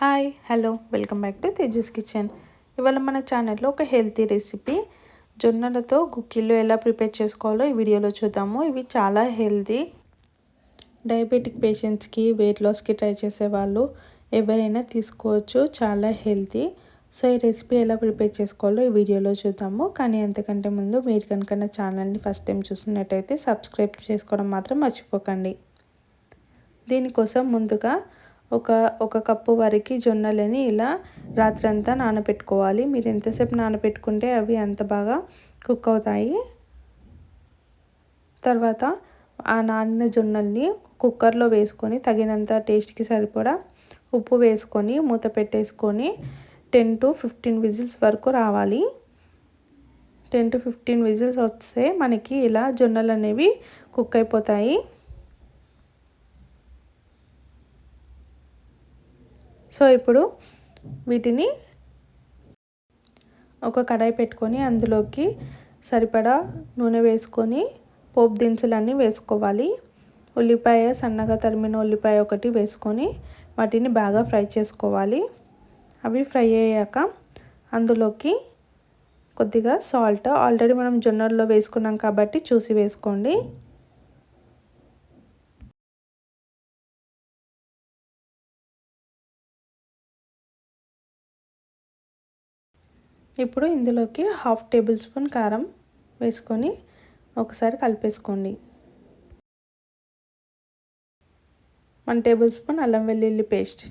Hi hello welcome back to Tejas kitchen. ఇవాళ మన ఛానల్లో ఒక హెల్తీ రెసిపీ. జొన్నలతో గుక్కిళ్ళు ఎలా ప్రిపేర్ చేసుకోవాలో ఈ వీడియోలో చూద్దాము. ఇవి చాలా హెల్తీ. డయాబెటిక్ పేషెంట్స్కి వెయిట్ లాస్కి ట్రై చేసే వాళ్ళు ఎవరైనా తీసుకోవచ్చు. చాలా హెల్తీ. సో ఈ రెసిపీ ఎలా ప్రిపేర్ చేసుకోవాలో ఈ వీడియోలో చూద్దాము. కానీ అంతకంటే ముందు మీరు కనుక నా ఛానల్ని ఫస్ట్ టైం చూసినట్టయితే సబ్స్క్రైబ్ చేసుకోవడం మాత్రం మర్చిపోకండి. దీనికోసం ముందుగా ఒక ఒక కప్పు వరకు జొన్నలని ఇలా రాత్రంతా నానబెట్టుకోవాలి. మీరు ఎంతసేపు నానబెట్టుకుంటే అవి అంత బాగా కుక్ అవుతాయి. తర్వాత ఆ నానిన జొన్నల్ని కుక్కర్లో వేసుకొని తగినంత టేస్ట్కి సరిపడా ఉప్పు వేసుకొని మూత పెట్టేసుకొని టెన్ టు ఫిఫ్టీన్ విజిల్స్ వరకు రావాలి. టెన్ టు ఫిఫ్టీన్ విజిల్స్ వస్తే మనకి ఇలా జొన్నలు అనేవి కుక్ అయిపోతాయి. సో ఇప్పుడు వీటిని ఒక కడాయి పెట్టుకొని అందులోకి సరిపడా నూనె వేసుకొని పోపు దినుసులన్నీ వేసుకోవాలి. ఉల్లిపాయ సన్నగా తరిమిన ఉల్లిపాయ ఒకటి వేసుకొని వాటిని బాగా ఫ్రై చేసుకోవాలి. అవి ఫ్రై అయ్యాక అందులోకి కొద్దిగా సాల్ట్. ఆల్రెడీ మనం జొన్నల్లో వేసుకున్నాం కాబట్టి చూసి వేసుకోండి. ఇప్పుడు ఇందులోకి హాఫ్ టేబుల్ స్పూన్ కారం వేసుకొని ఒకసారి కలిపేసుకోండి. వన్ టేబుల్ స్పూన్ అల్లం వెల్లుల్లి పేస్ట్.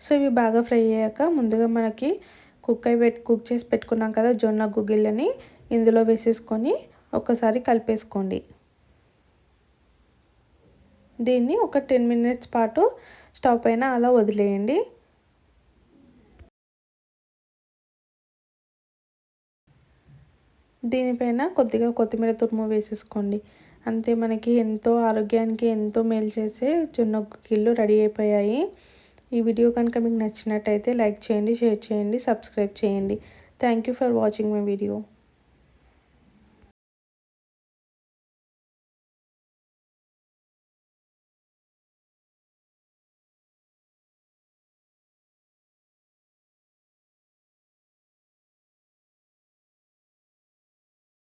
సో ఇవి బాగా ఫ్రై అయ్యాక ముందుగా మనకి కుక్ అయి పెట్టి కుక్ చేసి పెట్టుకున్నాం కదా జొన్న గుగ్గిళ్ళని ఇందులో వేసేసుకొని ఒకసారి కలిపేసుకోండి. దీన్ని ఒక టెన్ మినిట్స్ పాటు స్టవ్ పైన అలా వదిలేయండి. దీనిపైన కొద్దిగా కొత్తిమీర తురుము వేసేసుకోండి. అంతే మనకి ఎంతో ఆరోగ్యానికి ఎంతో మేలు చేసే జొన్న కిల్లు రెడీ అయిపోయాయి. ఈ వీడియో కనుక మీకు నచ్చినట్టయితే లైక్ చేయండి షేర్ చేయండి సబ్స్క్రైబ్ చేయండి. Thank you for watching my video.